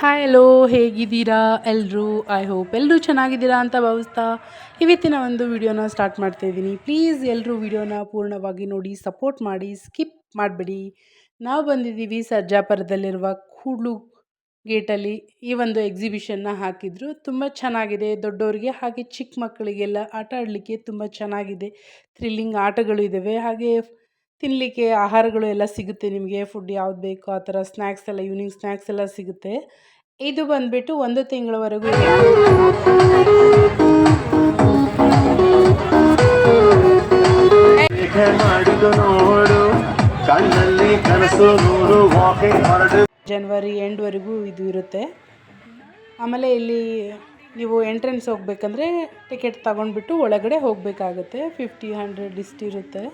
Hi hello ಹೇಗಿದ್ದೀರಾ ಎಲ್ಲರೂ I hope ಎಲ್ಲರೂ ಚೆನ್ನಾಗಿದ್ದೀರಾ ಅಂತ ಭಾವಿಸ್ತಾ ಇವತ್ತಿನ ಒಂದು ವಿಡಿಯೋನ ಸ್ಟಾರ್ಟ್ ಮಾಡ್ತಾ ಇದ್ದೀನಿ. ಪ್ಲೀಸ್ ಎಲ್ಲರೂ ವಿಡಿಯೋನ ಪೂರ್ಣವಾಗಿ ನೋಡಿ ಸಪೋರ್ಟ್ ಮಾಡಿ ಸ್ಕಿಪ್ ಮಾಡಬೇಡಿ. ನಾವು ಬಂದಿದ್ದೀವಿ ಸರ್ಜಾಪುರದಲ್ಲಿರುವ ಕೂಡ್ಲು ಗೇಟಲ್ಲಿ. ಈ ಒಂದು ಎಕ್ಸಿಬಿಷನ್ನ ಹಾಕಿದ್ರು. ತುಂಬ ಚೆನ್ನಾಗಿದೆ. ದೊಡ್ಡವರಿಗೆ ಹಾಗೆ ಚಿಕ್ಕ ಮಕ್ಕಳಿಗೆಲ್ಲ ಆಟ ಆಡಲಿಕ್ಕೆ ತುಂಬ ಚೆನ್ನಾಗಿದೆ. ಥ್ರಿಲ್ಲಿಂಗ್ ಆಟಗಳು ಇದ್ದಾವೆ ಹಾಗೆ ತಿನ್ನಲಿಕ್ಕೆ ಆಹಾರಗಳು ಎಲ್ಲ ಸಿಗುತ್ತೆ ನಿಮಗೆ ಫುಡ್ ಯಾವ್ದು ಬೇಕೋ ಆ ಥರ ಸ್ನ್ಯಾಕ್ಸ್ ಎಲ್ಲ ಈವ್ನಿಂಗ್ ಸ್ನ್ಯಾಕ್ಸ್ ಎಲ್ಲ ಸಿಗುತ್ತೆ. ಇದು ಬಂದುಬಿಟ್ಟು ಒಂದು ತಿಂಗಳವರೆಗೂ ಜನವರಿ ಎಂಡ್ವರೆಗೂ ಇದು ಇರುತ್ತೆ. ಆಮೇಲೆ ಇಲ್ಲಿ ನೀವು ಎಂಟ್ರೆನ್ಸ್ ಹೋಗ್ಬೇಕಂದ್ರೆ ಟಿಕೆಟ್ ತಗೊಂಡ್ಬಿಟ್ಟು ಒಳಗಡೆ ಹೋಗಬೇಕಾಗುತ್ತೆ. ಫಿಫ್ಟಿ ಹಂಡ್ರೆಡ್ ಇಷ್ಟಿರುತ್ತೆ.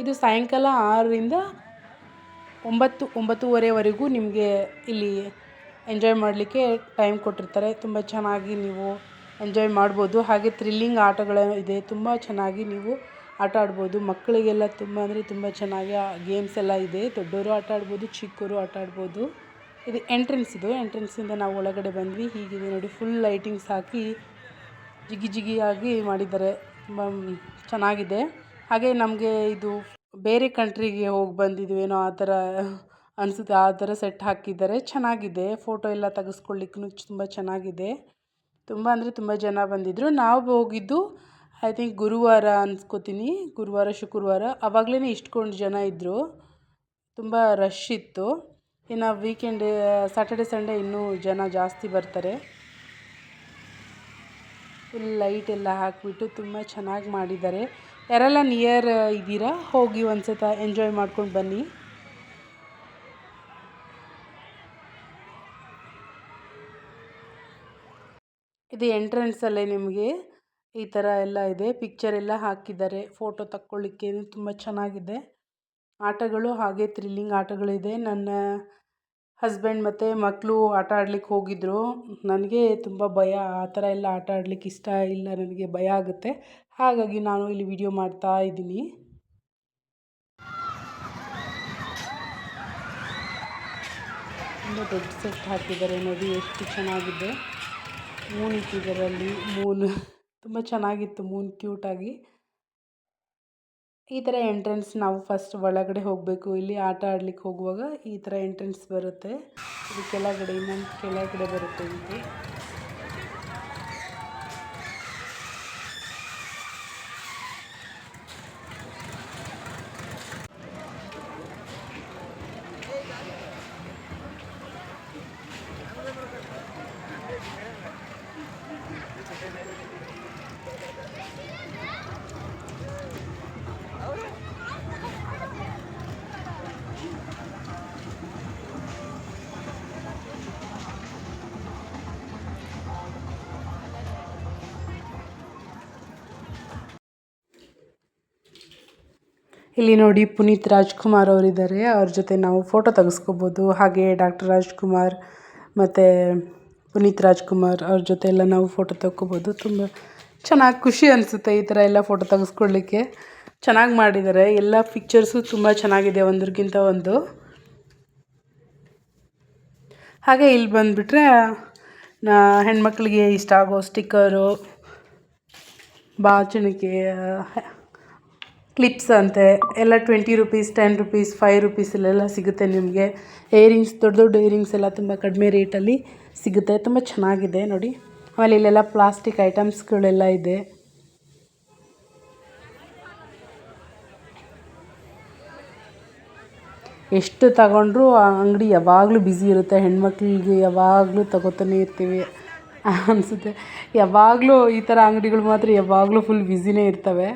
ಇದು ಸಾಯಂಕಾಲ ಆರರಿಂದ ಒಂಬತ್ತು, ಒಂಬತ್ತುವರೆವರೆಗೂ ನಿಮಗೆ ಇಲ್ಲಿ ಎಂಜಾಯ್ ಮಾಡಲಿಕ್ಕೆ ಟೈಮ್ ಕೊಟ್ಟಿರ್ತಾರೆ. ತುಂಬ ಚೆನ್ನಾಗಿ ನೀವು ಎಂಜಾಯ್ ಮಾಡ್ಬೋದು. ಹಾಗೆ ಥ್ರಿಲ್ಲಿಂಗ್ ಆಟಗಳ ಇದೆ. ತುಂಬ ಚೆನ್ನಾಗಿ ನೀವು ಆಟ ಆಡ್ಬೋದು. ಮಕ್ಕಳಿಗೆಲ್ಲ ತುಂಬ ಅಂದರೆ ತುಂಬ ಚೆನ್ನಾಗಿ ಗೇಮ್ಸ್ ಎಲ್ಲ ಇದೆ. ದೊಡ್ಡವರು ಆಟ ಆಡ್ಬೋದು ಚಿಕ್ಕವರು ಆಟ ಆಡ್ಬೋದು. ಇದು ಎಂಟ್ರೆನ್ಸ್ ಇದು. ಎಂಟ್ರೆನ್ಸಿಂದ ನಾವು ಒಳಗಡೆ ಬಂದ್ವಿ. ಹೀಗಿದೆ ನೋಡಿ ಫುಲ್ ಲೈಟಿಂಗ್ಸ್ ಹಾಕಿ ಜಿಗಿ ಜಿಗಿಯಾಗಿ ಮಾಡಿದ್ದಾರೆ. ತುಂಬ ಚೆನ್ನಾಗಿದೆ. ಹಾಗೆ ನಮಗೆ ಇದು ಬೇರೆ ಕಂಟ್ರಿಗೆ ಹೋಗಿ ಬಂದಿದ್ವೇನೋ ಆ ಥರ ಅನಿಸುತ್ತೆ, ಆ ಥರ ಸೆಟ್ ಹಾಕಿದ್ದಾರೆ. ಚೆನ್ನಾಗಿದೆ. ಫೋಟೋ ಎಲ್ಲ ತೆಗೆಸ್ಕೊಳ್ಳಿಕ್ಕೂ ತುಂಬ ಚೆನ್ನಾಗಿದೆ. ತುಂಬ ಅಂದರೆ ತುಂಬ ಜನ ಬಂದಿದ್ದರು ನಾವು ಹೋಗಿದ್ದು ಐ ಥಿಂಕ್ ಗುರುವಾರ ಅನ್ಸ್ಕೋತೀನಿ. ಗುರುವಾರ, ಶುಕ್ರವಾರ. ಆವಾಗಲೇ ಇಷ್ಟೊಂದು ಜನ ಇದ್ದರು ತುಂಬ ರಶ್ ಇತ್ತು. ಇನ್ನು ವೀಕೆಂಡ್ ಸ್ಯಾಟರ್ಡೆ ಸಂಡೇ ಇನ್ನೂ ಜನ ಜಾಸ್ತಿ ಬರ್ತಾರೆ. ಫುಲ್ ಲೈಟ್ ಎಲ್ಲ ಹಾಕಿಬಿಟ್ಟು ತುಂಬ ಚೆನ್ನಾಗಿ ಮಾಡಿದ್ದಾರೆ. ಯಾರೆಲ್ಲ ನಿಯರ್ ಇದ್ದೀರಾ? ಹೋಗಿ ಒಂದು ಸತ ಎಂಜಾಯ್ ಮಾಡ್ಕೊಂಡು ಬನ್ನಿ. ಇದು ಎಂಟ್ರೆನ್ಸಲ್ಲೇ ನಿಮಗೆ ಈ ಥರ ಎಲ್ಲ ಇದೆ. ಪಿಕ್ಚರ್ ಎಲ್ಲ ಹಾಕಿದ್ದಾರೆ. ಫೋಟೋ ತಕ್ಕೊಳ್ಳಿಕ್ಕೆ ತುಂಬ ಚೆನ್ನಾಗಿದೆ. ಆಟಗಳು ಹಾಗೆ ಥ್ರಿಲ್ಲಿಂಗ್ ಆಟಗಳಿದೆ. ನನ್ನ ಹಸ್ಬೆಂಡ್ ಮತ್ತು ಮಕ್ಕಳು ಆಟ ಆಡ್ಲಿಕ್ಕೆ ಹೋಗಿದ್ದರು ನನಗೆ ತುಂಬ ಭಯ. ಆ ಥರ ಎಲ್ಲ ಆಟ ಆಡ್ಲಿಕ್ಕೆ ಇಷ್ಟ ಇಲ್ಲ, ನನಗೆ ಭಯ ಆಗುತ್ತೆ. ಹಾಗಾಗಿ ನಾನು ಇಲ್ಲಿ ವಿಡಿಯೋ ಮಾಡ್ತಾ ಇದ್ದೀನಿ. ತುಂಬ ದೊಡ್ಡ ಸೆಟ್ ಹಾಕಿದ್ದಾರೆ. ನೋಡಿ ಎಷ್ಟು ಚೆನ್ನಾಗಿದೆ. ಮೂನ್ ಇಟ್ಟಿದ್ದಾರೆ ಅಲ್ಲಿ. ಮೂನ್. ತುಂಬ ಚೆನ್ನಾಗಿತ್ತು ಮೂನ್ ಕ್ಯೂಟಾಗಿ ಈ ಥರ ಎಂಟ್ರೆನ್ಸ್ ನಾವು ಫಸ್ಟ್ ಒಳಗಡೆ ಹೋಗಬೇಕು. ಇಲ್ಲಿ ಆಟ ಆಡ್ಲಿಕ್ಕೆ ಹೋಗುವಾಗ ಈ ಥರ ಎಂಟ್ರೆನ್ಸ್ ಬರುತ್ತೆ. ಇದು ಕೆಳಗಡೆ, ಇನ್ನೊಂದು ಕೆಳಗಡೆ ಬರುತ್ತೆ ಇದು ಇಲ್ಲಿ ನೋಡಿ ಪುನೀತ್ ರಾಜ್ಕುಮಾರ್ ಅವರಿದ್ದಾರೆ. ಅವ್ರ ಜೊತೆ ನಾವು ಫೋಟೋ ತೆಗೆಸ್ಕೋಬೋದು. ಹಾಗೆ ಡಾಕ್ಟರ್ ರಾಜ್ಕುಮಾರ್ ಮತ್ತು ಪುನೀತ್ ರಾಜ್ಕುಮಾರ್ ಅವ್ರ ಜೊತೆ ಎಲ್ಲ ನಾವು ಫೋಟೋ ತಕ್ಕೋಬೋದು ತುಂಬ ಚೆನ್ನಾಗಿ ಖುಷಿ ಅನಿಸುತ್ತೆ ಈ ಥರ ಎಲ್ಲ ಫೋಟೋ ತೆಗೆಸ್ಕೊಳ್ಳಿಕ್ಕೆ ಚೆನ್ನಾಗಿ ಮಾಡಿದ್ದಾರೆ. ಎಲ್ಲ ಪಿಕ್ಚರ್ಸು ತುಂಬ ಚೆನ್ನಾಗಿದೆ ಒಂದ್ರಿಗಿಂತ ಒಂದು. ಹಾಗೆ ಇಲ್ಲಿ ಬಂದುಬಿಟ್ರೆ ಹೆಣ್ಮಕ್ಳಿಗೆ ಇಷ್ಟ ಆಗೋ ಸ್ಟಿಕ್ಕರು ಬಾಚಣಿಕೆ ಕ್ಲಿಪ್ಸ್ ಅಂತೆ, ಎಲ್ಲ twenty rupees ten rupees five ರುಪೀಸಲ್ಲೆಲ್ಲ ಸಿಗುತ್ತೆ ನಿಮಗೆ. ಏರಿಂಗ್ಸ್ ದೊಡ್ಡ ದೊಡ್ಡ ಏರಿಂಗ್ಸ್ ಎಲ್ಲ ತುಂಬ ಕಡಿಮೆ ರೇಟಲ್ಲಿ ಸಿಗುತ್ತೆ, ತುಂಬ ಚೆನ್ನಾಗಿದೆ ನೋಡಿ. ಆಮೇಲೆ ಇಲ್ಲೆಲ್ಲ ಪ್ಲಾಸ್ಟಿಕ್ ಐಟಮ್ಸ್ಗಳೆಲ್ಲ ಇದೆ. ಎಷ್ಟು ತಗೊಂಡ್ರೂ ಆ ಅಂಗಡಿ ಯಾವಾಗಲೂ ಬ್ಯುಸಿ ಇರುತ್ತೆ, ಹೆಣ್ಮಕ್ಳಿಗೆ ಯಾವಾಗಲೂ ತಗೋತಾನೆ ಇರ್ತೀವಿ ಅನಿಸುತ್ತೆ. ಯಾವಾಗಲೂ ಈ ಥರ ಅಂಗಡಿಗಳು ಮಾತ್ರ ಯಾವಾಗಲೂ ಫುಲ್ ಬ್ಯುಸಿನೇ ಇರ್ತವೆ.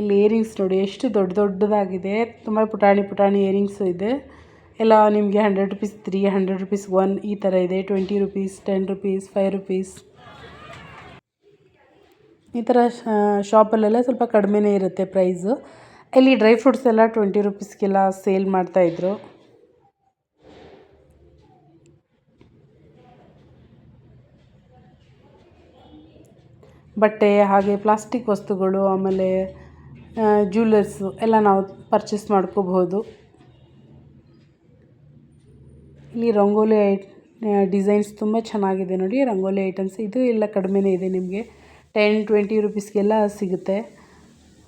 ಇಲ್ಲಿ ಇಯರಿಂಗ್ಸ್ ನೋಡಿ, ಎಷ್ಟು ದೊಡ್ಡ ದೊಡ್ಡದಾಗಿದೆ. ತುಂಬ ಪುಟಾಣಿ ಪುಟಾಣಿ ಇಯರಿಂಗ್ಸ್ ಇದೆ. ಎಲ್ಲ ನಿಮಗೆ hundred rupees three hundred rupees one ಈ ಥರ ಇದೆ. Twenty rupees ten rupees five rupees ಈ ಥರ ಶಾಪಲ್ಲೆಲ್ಲ ಸ್ವಲ್ಪ ಕಡಿಮೆನೇ ಇರುತ್ತೆ ಪ್ರೈಸು ಇಲ್ಲಿ ಡ್ರೈ ಫ್ರೂಟ್ಸ್ ಎಲ್ಲ ಟ್ವೆಂಟಿ ರುಪೀಸ್ಗೆಲ್ಲ ಸೇಲ್ ಮಾಡ್ತಾಯಿದ್ರು ಬಟ್ಟೆ, ಹಾಗೆ ಪ್ಲಾಸ್ಟಿಕ್ ವಸ್ತುಗಳು, ಆಮೇಲೆ ಜ್ಯುವೆಲರ್ಸು ಎಲ್ಲ ನಾವು ಪರ್ಚೇಸ್ ಮಾಡ್ಕೋಬಹುದು. ಇಲ್ಲಿ ರಂಗೋಲಿ ಡಿಸೈನ್ಸ್ ತುಂಬ ಚೆನ್ನಾಗಿದೆ ನೋಡಿ. ರಂಗೋಲಿ ಐಟಮ್ಸ್ ಇದು ಎಲ್ಲ ಕಡಿಮೆನೇ ಇದೆ ನಿಮಗೆ. ಟೆನ್ ಟ್ವೆಂಟಿ ರುಪೀಸ್ಗೆಲ್ಲ ಸಿಗುತ್ತೆ.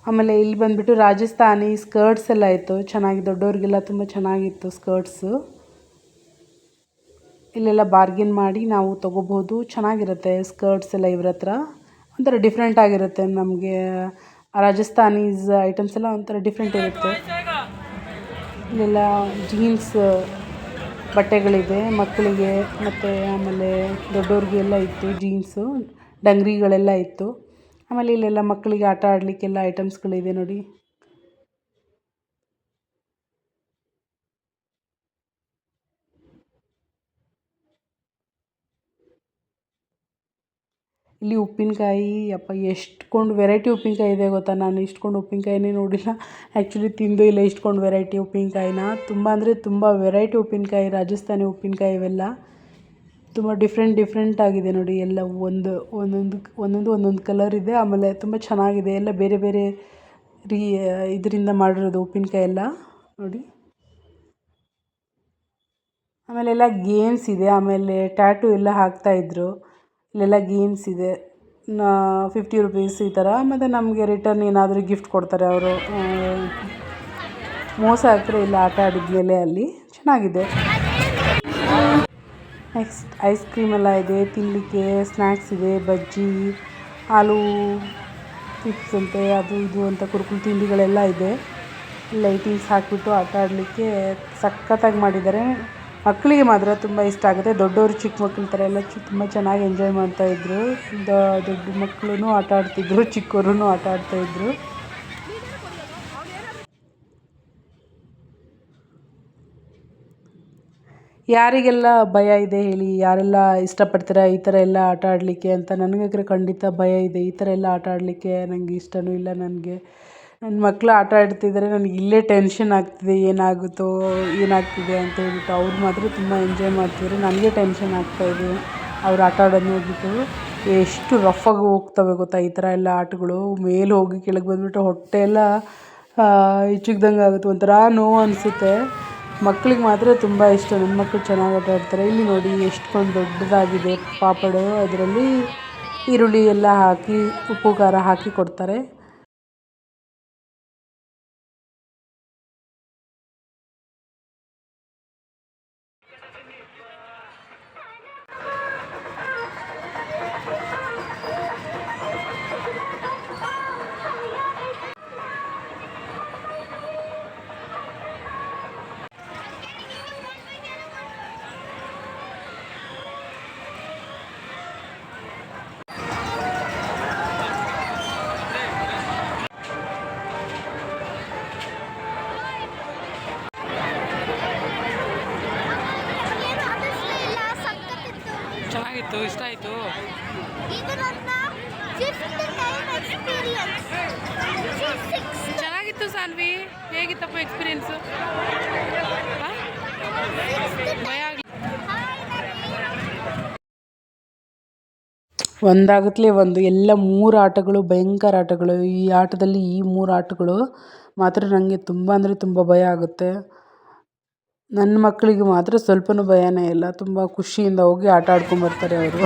ಆಮೇಲೆ ಇಲ್ಲಿ ಬಂದುಬಿಟ್ಟು ರಾಜಸ್ಥಾನಿ ಸ್ಕರ್ಟ್ಸ್ ಎಲ್ಲ ಇತ್ತು. ಚೆನ್ನಾಗಿ ದೊಡ್ಡವ್ರಿಗೆಲ್ಲ ತುಂಬ ಚೆನ್ನಾಗಿತ್ತು ಸ್ಕರ್ಟ್ಸು ಇಲ್ಲೆಲ್ಲ ಬಾರ್ಗಿನ್ ಮಾಡಿ ನಾವು ತೊಗೋಬೋದು ಚೆನ್ನಾಗಿರುತ್ತೆ ಸ್ಕರ್ಟ್ಸ್ ಎಲ್ಲ ಇವ್ರ ಹತ್ರ. ಒಂಥರ ಡಿಫ್ರೆಂಟ್ ಆಗಿರುತ್ತೆ ನಮಗೆ. ರಾಜಸ್ಥಾನೀಸ್ ಐಟಮ್ಸ್ ಎಲ್ಲ ಒಂಥರ ಡಿಫ್ರೆಂಟ್ ಇರುತ್ತೆ. ಇಲ್ಲೆಲ್ಲ ಜೀನ್ಸ್ ಬಟ್ಟೆಗಳಿದೆ, ಮಕ್ಕಳಿಗೆ ಮತ್ತು ಆಮೇಲೆ ದೊಡ್ಡವ್ರಿಗೆ ಎಲ್ಲ ಇತ್ತು ಜೀನ್ಸು ಡಂಗ್ರಿಗಳೆಲ್ಲ ಇತ್ತು. ಆಮೇಲೆ ಇಲ್ಲೆಲ್ಲ ಮಕ್ಕಳಿಗೆ ಆಟ ಆಡಲಿಕ್ಕೆಲ್ಲ ಐಟಮ್ಸ್ಗಳಿದೆ ನೋಡಿ. ಇಲ್ಲಿ ಉಪ್ಪಿನಕಾಯಿ, ಅಪ್ಪ ಎಷ್ಟೊಂದು ವೆರೈಟಿ ಉಪ್ಪಿನಕಾಯಿ ಇದೆ ಗೊತ್ತಾ? ನಾನು ಇಷ್ಟೊಂದು ಉಪ್ಪಿನಕಾಯಿನೇ ನೋಡಿಲ್ಲ. ಆ್ಯಕ್ಚುಲಿ ತಿಂದು ಇಲ್ಲ ಇಷ್ಟೊಂದು ವೆರೈಟಿ ಉಪ್ಪಿನಕಾಯಿನ. ತುಂಬ ಅಂದರೆ ತುಂಬ ವೆರೈಟಿ ಉಪ್ಪಿನಕಾಯಿ, ರಾಜಸ್ಥಾನಿ ಉಪ್ಪಿನಕಾಯಿ ಇವೆಲ್ಲ. ತುಂಬ ಡಿಫ್ರೆಂಟ್ ಡಿಫ್ರೆಂಟ್ ಆಗಿದೆ ನೋಡಿ. ಎಲ್ಲ ಒಂದು, ಒಂದೊಂದು ಒಂದೊಂದು ಒಂದೊಂದು ಕಲರ್ ಇದೆ. ಆಮೇಲೆ ತುಂಬ ಚೆನ್ನಾಗಿದೆ. ಎಲ್ಲ ಬೇರೆ ಬೇರೆ ರೀ, ಇದರಿಂದ ಮಾಡಿರೋದು ಉಪ್ಪಿನಕಾಯಿ ಎಲ್ಲ ನೋಡಿ. ಆಮೇಲೆ ಎಲ್ಲ ಗೇಮ್ಸ್ ಇದೆ. ಆಮೇಲೆ ಟ್ಯಾಟೂ ಎಲ್ಲ ಹಾಕ್ತಾಯಿದ್ರು ಇಲ್ಲೆಲ್ಲ ಗೇಮ್ಸ್ ಇದೆ. ಫಿಫ್ಟಿ ರುಪೀಸ್ ಈ ಥರ ಮತ್ತು ನಮಗೆ ರಿಟರ್ನ್ ಏನಾದರೂ ಗಿಫ್ಟ್ ಕೊಡ್ತಾರೆ ಅವರು. ಮೋಸ ಆಗ್ತಾರೆ ಇಲ್ಲ ಆಟ ಆಡಿದ್ಮೇಲೆ ಅಲ್ಲಿ. ಚೆನ್ನಾಗಿದೆ. ನೆಕ್ಸ್ಟ್ ಐಸ್ ಕ್ರೀಮ್ ಎಲ್ಲ ಇದೆ. ತಿನ್ನಲಿಕ್ಕೆ ಸ್ನ್ಯಾಕ್ಸ್ ಇದೆ. ಬಜ್ಜಿ, ಆಲೂ ಚಿಪ್ಸ್ ಅಂತೆ, ಅದು ಇದು ಅಂತ ಕುರುಕುಲು ತಿಂಡಿಗಳೆಲ್ಲ ಇದೆ. ಲೈಟಿಂಗ್ಸ್ ಹಾಕಿಬಿಟ್ಟು ಆಟ ಆಡಲಿಕ್ಕೆ ಸಖತ್ತಾಗಿ ಮಾಡಿದ್ದಾರೆ. ಮಕ್ಕಳಿಗೆ ಮಾತ್ರ ತುಂಬ ಇಷ್ಟ ಆಗುತ್ತೆ. ದೊಡ್ಡವರು, ಚಿಕ್ಕ ಮಕ್ಳ ಥರ ಎಲ್ಲ ಚು ತುಂಬ ಚೆನ್ನಾಗಿ ಎಂಜಾಯ್ ಮಾಡ್ತಾಯಿದ್ರು ದೊಡ್ಡ ಮಕ್ಕಳೂ ಆಟ ಆಡ್ತಿದ್ರು ಚಿಕ್ಕವ್ರೂ ಆಟ ಆಡ್ತಾಯಿದ್ರು ಯಾರಿಗೆಲ್ಲ ಭಯ ಇದೆ ಹೇಳಿ, ಯಾರೆಲ್ಲ ಇಷ್ಟಪಡ್ತೀರಾ ಈ ಥರ ಎಲ್ಲ ಆಟ ಆಡಲಿಕ್ಕೆ ಅಂತ? ನನಗಾದ್ರೆ ಖಂಡಿತ ಭಯ ಇದೆ. ಈ ಥರ ಎಲ್ಲ ಆಟ ಆಡಲಿಕ್ಕೆ ನನಗೆ ಇಷ್ಟವೂ ಇಲ್ಲ ನನಗೆ. ನನ್ನ ಮಕ್ಕಳು ಆಟ ಆಡ್ತಿದ್ದಾರೆ ನನಗೆ ಇಲ್ಲೇ ಟೆನ್ಷನ್ ಆಗ್ತಿದೆ, ಏನಾಗುತ್ತೋ, ಏನಾಗ್ತಿದೆ ಅಂತ ಹೇಳ್ಬಿಟ್ಟು ಅವ್ರು ಮಾತ್ರ ತುಂಬ ಎಂಜಾಯ್ ಮಾಡ್ತಿದ್ರು, ನನಗೆ ಟೆನ್ಷನ್ ಆಗ್ತಾಯಿದೆ ಅವ್ರು ಆಟ ಆಡೋದು ನೋಡಿಬಿಟ್ಟು ಎಷ್ಟು ರಫಾಗಿ ಹೋಗ್ತವೆ ಗೊತ್ತಾ, ಈ ಥರ ಎಲ್ಲ ಆಟಗಳು. ಮೇಲೆ ಹೋಗಿ ಕೆಳಗೆ ಬಂದುಬಿಟ್ಟು ಹೊಟ್ಟೆ ಎಲ್ಲ ಹಿಚುಕ್ದಂಗೆ ಆಗುತ್ತೆ. ಒಂಥರ ನೋವು ಅನಿಸುತ್ತೆ. ಮಕ್ಳಿಗೆ ಮಾತ್ರ ತುಂಬ ಇಷ್ಟ. ನನ್ನ ಮಕ್ಕಳು ಚೆನ್ನಾಗಿ ಆಟ ಆಡ್ತಾರೆ. ಇಲ್ಲಿ ನೋಡಿ ಎಷ್ಟೊಂದು ದೊಡ್ಡದಾಗಿದೆ ಪಾಪಡು. ಅದರಲ್ಲಿ ಈರುಳ್ಳಿ ಎಲ್ಲ ಹಾಕಿ, ಉಪ್ಪು ಖಾರ ಹಾಕಿ ಕೊಡ್ತಾರೆ. ಚೆನ್ನಾಗಿತ್ತು ಇಷ್ಟ ಆಯ್ತು. ಇದು ನನ್ನ ಫಿಫ್ತ್ ಟೈಮ್ ಎಕ್ಸ್ಪೀರಿಯನ್ಸ್ ಚೆನ್ನಾಗಿತ್ತು ಸಾನ್ವಿ ಹೇಗಿತ್ತಪ್ಪ ಎಕ್ಸ್ಪೀರಿಯನ್ಸು ಭಯ ಆಗಲಿ. ಒಂದಾಗತ್ಲೇ ಒಂದು. ಎಲ್ಲ ಮೂರು ಆಟಗಳು ಭಯಂಕರ ಆಟಗಳು. ಈ ಆಟದಲ್ಲಿ ಈ ಮೂರು ಆಟಗಳು ಮಾತ್ರ ನನಗೆ ತುಂಬ ಅಂದರೆ ತುಂಬ ಭಯ ಆಗುತ್ತೆ. ನನ್ನ ಮಕ್ಕಳಿಗೆ ಮಾತ್ರ ಸ್ವಲ್ಪನೂ ಭಯನೇ ಇಲ್ಲ. ತುಂಬ ಖುಷಿಯಿಂದ ಹೋಗಿ ಆಟ ಆಡ್ಕೊಂಬರ್ತಾರೆ ಅವರು.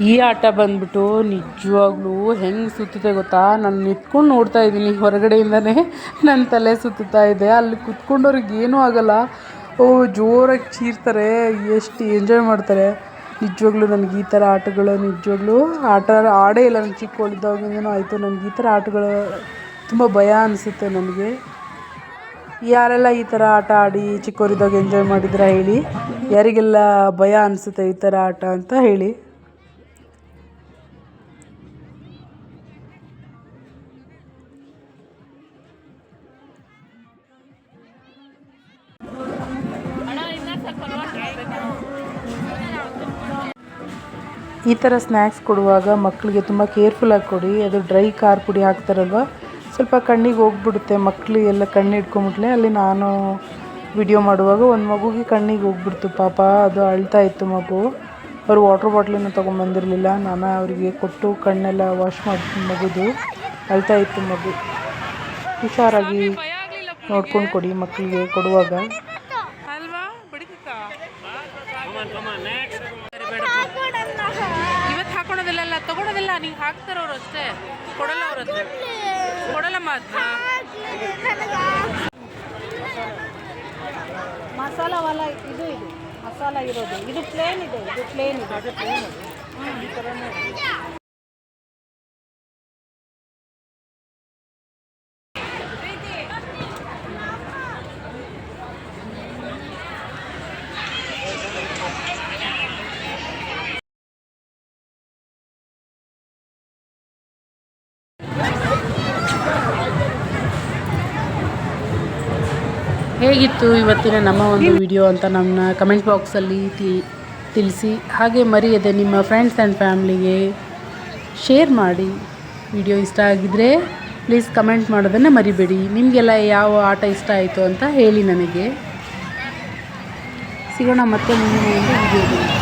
ಈ ಆಟ ಬಂದ್ಬಿಟ್ಟು ನಿಜವಾಗ್ಲೂ ಹೆಂಗೆ ಸುತ್ತುತ್ತೆ ಗೊತ್ತಾ? ನಾನು ನಿಂತ್ಕೊಂಡು ನೋಡ್ತಾ ಇದ್ದೀನಿ ಹೊರಗಡೆಯಿಂದನೇ ನನ್ನ ತಲೆ ಸುತ್ತುತ್ತಾ ಇದೆ. ಅಲ್ಲಿ ಕುತ್ಕೊಂಡವ್ರಿಗೆ ಏನೂ ಆಗಲ್ಲ. ಓ, ಜೋರಾಗಿ ಚೀರ್ತಾರೆ. ಎಷ್ಟು ಎಂಜಾಯ್ ಮಾಡ್ತಾರೆ. ನಿಜವಾಗ್ಲೂ ನನಗೆ ಈ ಥರ ಆಟಗಳು, ನಿಜವಾಗ್ಲೂ ಆಟ ಆಡೇ ಇಲ್ಲ. ನಾನು ಚಿಕ್ಕವಳಿದ್ದಾಗಿಂದನೂ ಆಯಿತು. ನನಗೆ ಈ ಥರ ಆಟಗಳು ತುಂಬ ಭಯ ಅನಿಸುತ್ತೆ ನನಗೆ. ಯಾರೆಲ್ಲ ಈ ಥರ ಆಟ ಆಡಿ ಚಿಕ್ಕವರಿದ್ದಾಗ ಎಂಜಾಯ್ ಮಾಡಿದ್ರೆ ಹೇಳಿ. ಯಾರಿಗೆಲ್ಲ ಭಯ ಅನಿಸುತ್ತೆ ಈ ಥರ ಆಟ ಅಂತ ಹೇಳಿ. ಈ ಥರ ಸ್ನ್ಯಾಕ್ಸ್ ಕೊಡುವಾಗ ಮಕ್ಕಳಿಗೆ ತುಂಬ ಕೇರ್ಫುಲ್ಲಾಗಿ ಕೊಡಿ. ಅದು ಡ್ರೈ ಖಾರ ಪುಡಿ ಹಾಕ್ತಾರಲ್ವ? ಸ್ವಲ್ಪ ಕಣ್ಣಿಗೆ ಹೋಗ್ಬಿಡುತ್ತೆ ಮಕ್ಕಳಿಗೆಲ್ಲ ಕಣ್ಣು ಹಿಡ್ಕೊಂಬಿಟ್ಲೆ ಅಲ್ಲಿ ನಾನು ವಿಡಿಯೋ ಮಾಡುವಾಗ ಒಂದು ಮಗುಗೆ ಕಣ್ಣಿಗೆ ಹೋಗ್ಬಿಡ್ತು ಪಾಪ. ಅದು ಅಳ್ತಾ ಇತ್ತು ಮಗು. ಅವರು ವಾಟ್ರ್ ಬಾಟ್ಲನ್ನು ತೊಗೊಂಬಂದಿರಲಿಲ್ಲ ನಾನು ಅವರಿಗೆ ಕೊಟ್ಟು ಕಣ್ಣೆಲ್ಲ ವಾಶ್ ಮಾಡಿ ಮಗುದು. ಅಳ್ತಾ ಇತ್ತು ಮಗು. ಹುಷಾರಾಗಿ ನೋಡ್ಕೊಂಡು ಕೊಡಿ ಮಕ್ಕಳಿಗೆ ಕೊಡುವಾಗ. ನೀವು ಹಾಕ್ತಾರ ಅಷ್ಟೇ. ಕೊಡಲ್ಲ ಅವ್ರ ಅದನ್ನ ಮಸಾಲ ವಾಲ ಇದು ಇದು. ಮಸಾಲ ಇರೋದು. ಇದು ಪ್ಲೇನ್ ಇದೆ. ಇದು ಪ್ಲೇನ್ ಇದೆ. ಅದು ಪ್ಲೇನ್ ಹೇಗಿತ್ತು ಇವತ್ತಿನ ನಮ್ಮ ಒಂದು ವಿಡಿಯೋ ಅಂತ ನಮ್ಮನ್ನ ಕಮೆಂಟ್ ಬಾಕ್ಸಲ್ಲಿ ತಿಳಿಸಿ. ಹಾಗೆ ಮರೆಯದೆ ನಿಮ್ಮ ಫ್ರೆಂಡ್ಸ್ ಆ್ಯಂಡ್ ಫ್ಯಾಮ್ಲಿಗೆ ಶೇರ್ ಮಾಡಿ. ವಿಡಿಯೋ ಇಷ್ಟ ಆಗಿದ್ದರೆ ಪ್ಲೀಸ್ ಕಮೆಂಟ್ ಮಾಡೋದನ್ನು ಮರಿಬೇಡಿ. ನಿಮಗೆಲ್ಲ ಯಾವ ಆಟ ಇಷ್ಟ ಆಯಿತು ಅಂತ ಹೇಳಿ ನನಗೆ. ಸಿಗೋಣ ಮತ್ತೆ ಮುಂದಿನ ಒಂದು ವಿಡಿಯೋದಲ್ಲಿ.